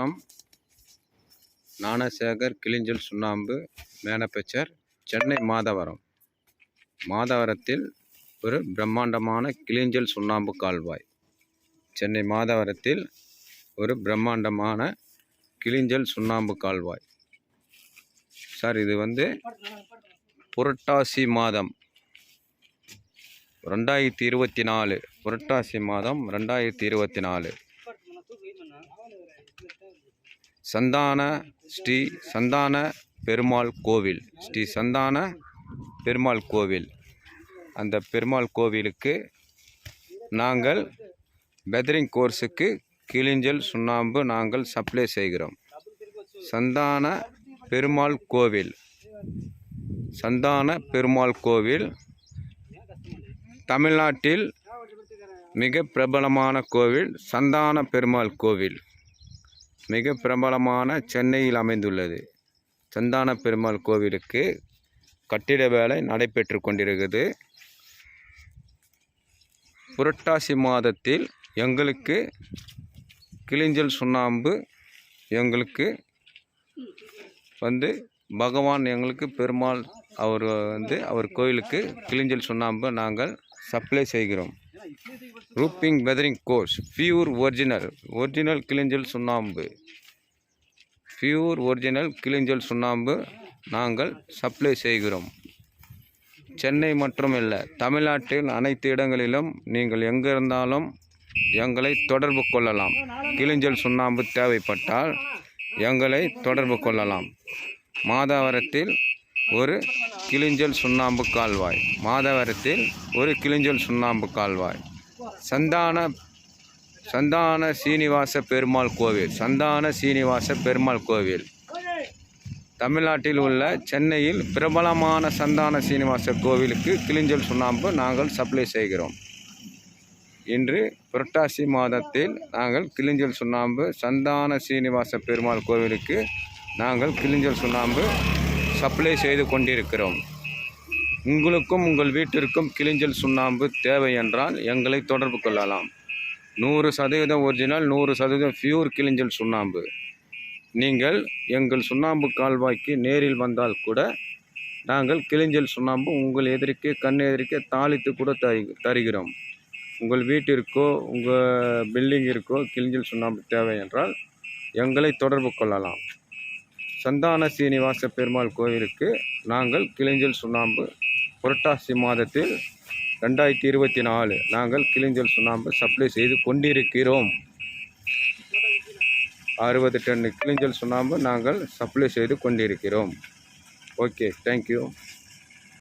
வணக்கம். ஞானசேகர் கிளிஞ்சல் சுண்ணாம்பு மேனபெச்சர் சென்னை மாதவரம். மாதவரத்தில் ஒரு பிரம்மாண்டமான கிளிஞ்சல் சுண்ணாம்பு கால்வாய். சென்னை மாதவரத்தில் ஒரு பிரம்மாண்டமான கிளிஞ்சல் சுண்ணாம்பு கால்வாய். சார் இது வந்து புரட்டாசி மாதம். ரெண்டாயிரத்தி இருபத்தி நாலு. புரட்டாசி மாதம் ரெண்டாயிரத்தி இருபத்தி நாலு. சந்தான ஸ்ரீ சந்தான பெருமாள் கோவில். ஸ்ரீ சந்தான பெருமாள் கோவில். அந்த பெருமாள் கோவிலுக்கு நாங்கள் பெதரிங் கோர்ஸுக்கு கிளிஞ்சல் சுண்ணாம்பு நாங்கள் சப்ளை செய்கிறோம். சந்தான பெருமாள் கோவில். சந்தான பெருமாள் கோவில் தமிழ்நாட்டில் மிக பிரபலமான கோவில் சந்தான பெருமாள் கோவில். மிக பிரபலமான சென்னையில் அமைந்துள்ளது. சந்தான பெருமாள் கோவிலுக்கு கட்டிட வேலை நடைபெற்று கொண்டிருக்கிறது. புரட்டாசி மாதத்தில் எங்களுக்கு கிளிஞ்சல் சுண்ணாம்பு எங்களுக்கு வந்து பகவான் எங்களுக்கு பெருமாள் அவர் வந்து அவர் கோயிலுக்கு கிளிஞ்சல் சுண்ணாம்பு நாங்கள் சப்ளை செய்கிறோம். Roofing weathering course pure original original கிளிஞ்சல் சுண்ணாம்பு பியூர் ஒரிஜினல் கிளிஞ்சல் சுண்ணாம்பு நாங்கள் சப்ளை செய்கிறோம். சென்னை மற்றும் இல்லை தமிழ்நாட்டில் அனைத்து இடங்களிலும் நீங்கள் எங்கே இருந்தாலும் எங்களை தொடர்பு கொள்ளலாம். கிளிஞ்சல் சுண்ணாம்பு தேவைப்பட்டால் எங்களை தொடர்பு கொள்ளலாம். மாதாவரத்தில் ஒரு கிளிஞ்சல் சுண்ணாம்பு கால்வாய். மாதவரத்தில் ஒரு கிளிஞ்சல் சுண்ணாம்பு கால்வாய். சந்தான சந்தான சீனிவாச பெருமாள் கோவில் சந்தான சீனிவாச பெருமாள் கோவில். தமிழ்நாட்டில் உள்ள சென்னையில் பிரபலமான சந்தான சீனிவாச கோவிலுக்கு கிளிஞ்சல் சுண்ணாம்பு நாங்கள் சப்ளை செய்கிறோம். இன்று புரட்டாசி மாதத்தில் நாங்கள் கிளிஞ்சல் சுண்ணாம்பு சந்தான சீனிவாச பெருமாள் கோவிலுக்கு நாங்கள் கிளிஞ்சல் சுண்ணாம்பு சப்ளை செய்து கொண்டிருக்கிறோம். உங்களுக்கும் உங்கள் வீட்டிற்கும் கிளிஞ்சல் சுண்ணாம்பு தேவை என்றால் எங்களை தொடர்பு கொள்ளலாம். நூறு சதவீதம் ஒரிஜினல் நூறு சதவீதம் ஃபியூர் கிளிஞ்சல் சுண்ணாம்பு. நீங்கள் எங்கள் சுண்ணாம்பு கால்வாய்க்கு நேரில் வந்தால் கூட நாங்கள் கிளிஞ்சல் சுண்ணாம்பு உங்கள் எதிர்க்கே கண் எதிர்க்கே தாளித்து கூட தரு தருகிறோம். உங்கள் வீட்டிற்கோ உங்கள் பில்டிங்கிற்கோ கிளிஞ்சல் சுண்ணாம்பு தேவை என்றால் எங்களை தொடர்பு கொள்ளலாம். சந்தான சீனிவாச பெருமாள் கோவிலுக்கு நாங்கள் கிளிஞ்சல் சுண்ணாம்பு புரட்டாசி மாதத்தில் ரெண்டாயிரத்தி இருபத்தி நாலு நாங்கள் கிளிஞ்சல் சுண்ணாம்பு சப்ளை செய்து கொண்டிருக்கிறோம். அறுபது டன் கிளிஞ்சல் சுண்ணாம்பு நாங்கள் சப்ளை செய்து கொண்டிருக்கிறோம். Okay thank you